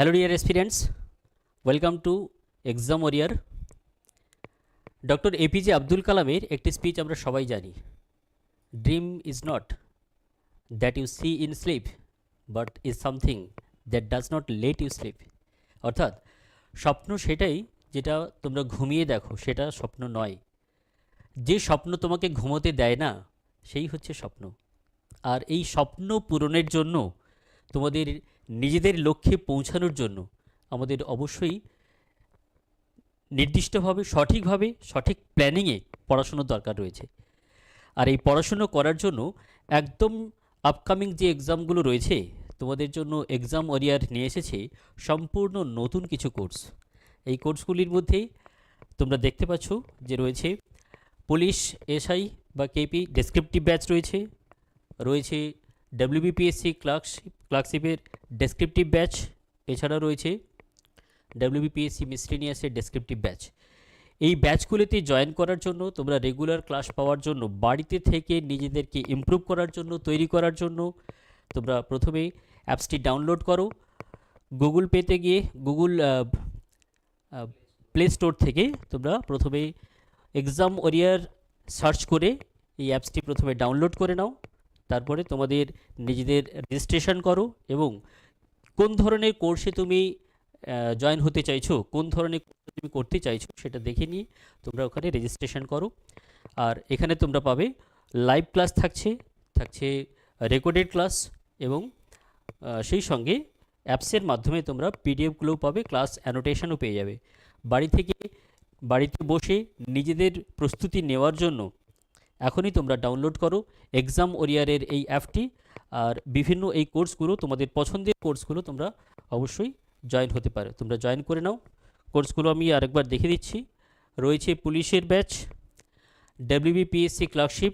Hello dear experience welcome to Exam Warrior doctor APJ Abdul কালামের একটি speech আমরা সবাই জানি। Dream is not that you see in sleep but is something that does not let you sleep অর্থাৎ, স্বপ্ন সেটাই যেটা তোমরা ঘুমিয়ে দেখো, সেটা স্বপ্ন নয়। যে স্বপ্ন তোমাকে ঘুমোতে দেয় না, সেই হচ্ছে স্বপ্ন। আর এই স্বপ্ন পূরণের জন্য তোমাদের নিজেদের লক্ষ্যে পৌঁছানোর জন্য আমাদের অবশ্যই নির্দিষ্টভাবে, সঠিকভাবে, সঠিক প্ল্যানিংয়ে পড়াশুনোর দরকার রয়েছে। আর এই পড়াশুনো করার জন্য একদম আপকামিং যে এক্সামগুলো রয়েছে, তোমাদের জন্য এক্সাম ওরিয়ার নিয়ে এসেছে সম্পূর্ণ নতুন কিছু কোর্স এই কোর্সগুলির মধ্যে তোমরা দেখতে পাচ্ছ যে রয়েছে পুলিশ এসআই বা কেপি ডেসক্রিপটিভ ব্যাচ রয়েছে রয়েছে ডাব্লিউবিপিএসসি ক্লার্কশিপ ক্লার্কশিপের ডেসক্রিপটিভ ব্যাচ এছাড়া রয়েছে। ডাব্লিউবিপিএসসি মিসলিনিয়াসের ডেসক্রিপটিভ ব্যাচ এই ব্যাচগুলিতে জয়েন করার জন্য, তোমরা রেগুলার ক্লাস পাওয়ার জন্য, বাড়িতে থেকে নিজেদেরকে ইমপ্রুভ করার জন্য, তৈরি করার জন্য, তোমরা প্রথমে অ্যাপসটি ডাউনলোড করো। গুগল পেতে গিয়ে গুগল প্লে স্টোর থেকে তোমরা প্রথমে এক্সাম ওরিয়ার সার্চ করে এই অ্যাপসটি প্রথমে ডাউনলোড করে নাও। তারপরে তোমাদের নিজেদের রেজিস্ট্রেশন করো এবং কোন ধরনের কোর্সে তুমি জয়েন হতে চাইছো, কোন ধরনের তুমি করতে চাইছো সেটা দেখে নিয়ে তোমরা ওখানে রেজিস্ট্রেশন করো। আর এখানে তোমরা পাবে লাইভ ক্লাস থাকছে থাকছে রেকর্ডেড ক্লাস এবং সেই সঙ্গে অ্যাপসের মাধ্যমে তোমরা পিডিএফগুলোও পাবে ক্লাস অ্যানোটেশনও পেয়ে যাবে। বাড়ি থেকে বাড়িতে বসে নিজেদের প্রস্তুতি নেওয়ার জন্য এখনই তোমরা ডাউনলোড করো এক্সাম ওরিয়ারের এই অ্যাপটি আর বিভিন্ন এই কোর্সগুলো, তোমাদের পছন্দের কোর্সগুলো তোমরা অবশ্যই জয়েন হতে পারো। তোমরা জয়েন করে নাও। কোর্সগুলো আমি আরেকবার দেখে দিচ্ছি। রয়েছে পুলিশের ব্যাচ ডাব্লিউবিপিএসসি ক্লার্কশিপ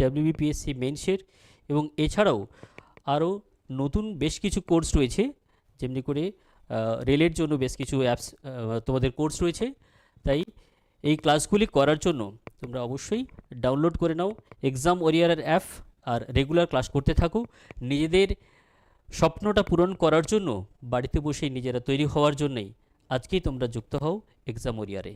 ডাব্লিউবিপিএসসি মেন্সের এবং এছাড়াও আরও নতুন বেশ কিছু কোর্স রয়েছে। যেমনি করে রেলের জন্য বেশ কিছু অ্যাপস তোমাদের কোর্স রয়েছে। তাই এই ক্লাসগুলি করার জন্য তোমরা অবশ্যই ডাউনলোড করে নাও এক্সাম ওরিয়ারের অ্যাপ আর রেগুলার ক্লাস করতে থাকো। নিজেদের স্বপ্নটা পূরণ করার জন্য বাড়িতে বসেই নিজেরা তৈরি হওয়ার জন্যই আজকেই তোমরা যুক্ত হও এক্সাম ওরিয়ারে